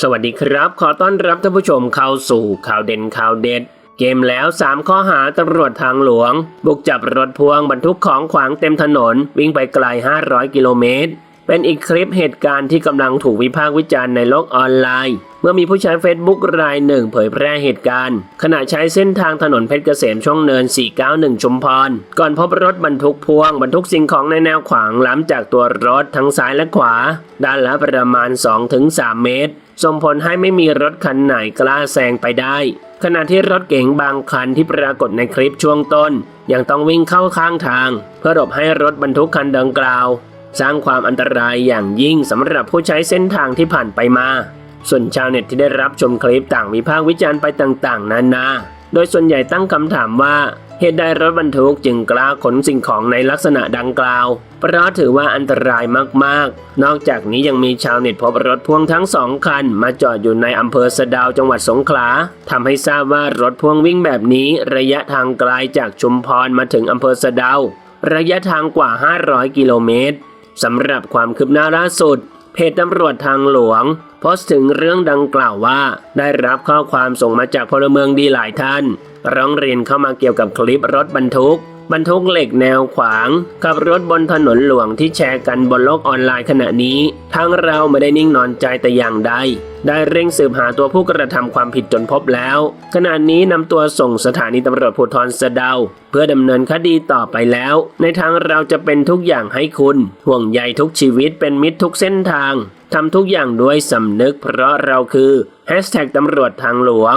สวัสดีครับ ขอต้อนรับท่านผู้ชมเข้าสู่ข่าวเด่นข่าวเด็ด เกมแล้ว 3 ข้อหาตำรวจทางหลวง บุกจับรถพ่วงบรรทุกของขวางเต็มถนน วิ่งไปไกล 500 กิโลเมตร เป็นอีกคลิปเหตุการณ์ที่กำลังถูกวิพากษ์วิจารณ์ในโลกออนไลน์ เมื่อมีผู้ใช้ Facebook รายหนึ่งเผยแพร่เหตุการณ์ ขณะใช้เส้นทางถนนเพชรเกษมช่วงเนิน 491 ชุมพร ก่อนพบรถบรรทุกพ่วง บรรทุกสิ่งของในแนวขวางล้ำจากตัวรถทั้งซ้ายและขวา ด้านละประมาณ 2-3 เมตรส่งผลให้ไม่มีรถคันไหนกล้าแซงไปได้ ขณะที่รถเก๋งบางคันที่ปรากฏในคลิปช่วงต้น ยังต้องวิ่งเข้าข้างทาง เพื่อหลบให้รถบรรทุกคันดังกล่าว สร้างความอันตรายอย่างยิ่งสำหรับผู้ใช้เส้นทางที่ผ่านไปมา ส่วนชาวเน็ตที่ได้รับชมคลิปต่างวิพากษ์วิจารณ์ไปต่างๆ นานา โดยส่วนใหญ่ตั้งคำถามว่าเหตุใดรถบรรทุกจึงกล้าขนสิ่งของในลักษณะดังกล่าว เพราะถือว่าอันตรายมากๆ นอกจากนี้ยังมีชาวเน็ตพบรถพ่วงทั้งสองคัน มาจอดอยู่ในอำเภอสะดาวจังหวัดสงขลาทำให้ทราบว่ารถพ่วงวิ่งแบบนี้ ระยะทางไกลจากชุมพรมาถึงอำเภอสะดาว ระยะทางกว่า 500 กิโลเมตร สำหรับความคืบหน้าล่าสุด เพจตำรวจทางหลวงโพสต์ถึงเรื่องดังกล่าวว่า ได้รับข้อความส่งมาจากพลเมืองดีหลายท่าน ร้องเรียนเข้ามาเกี่ยวกับคลิปรถบรรทุก บรรทุกเหล็กแนวขวางกับรถบนถนนหลวงที่แชร์กันบนโลกออนไลน์ขณะนี้ทางเราไม่ได้นิ่งนอนใจแต่อย่างใดได้เร่งสืบหาตัวผู้กระทำความผิดจนพบแล้ว ขณะนี้นำตัวส่งสถานีตำรวจภูธรสะเดา เพื่อดำเนินคดีต่อไปแล้ว ในทางเราจะเป็นทุกอย่างให้คุณ ห่วงใยทุกชีวิตเป็นมิตรทุกเส้นทางทำทุกอย่างด้วยสำนึกเพราะเราคือแฮชแท็กตำรวจทางหลวง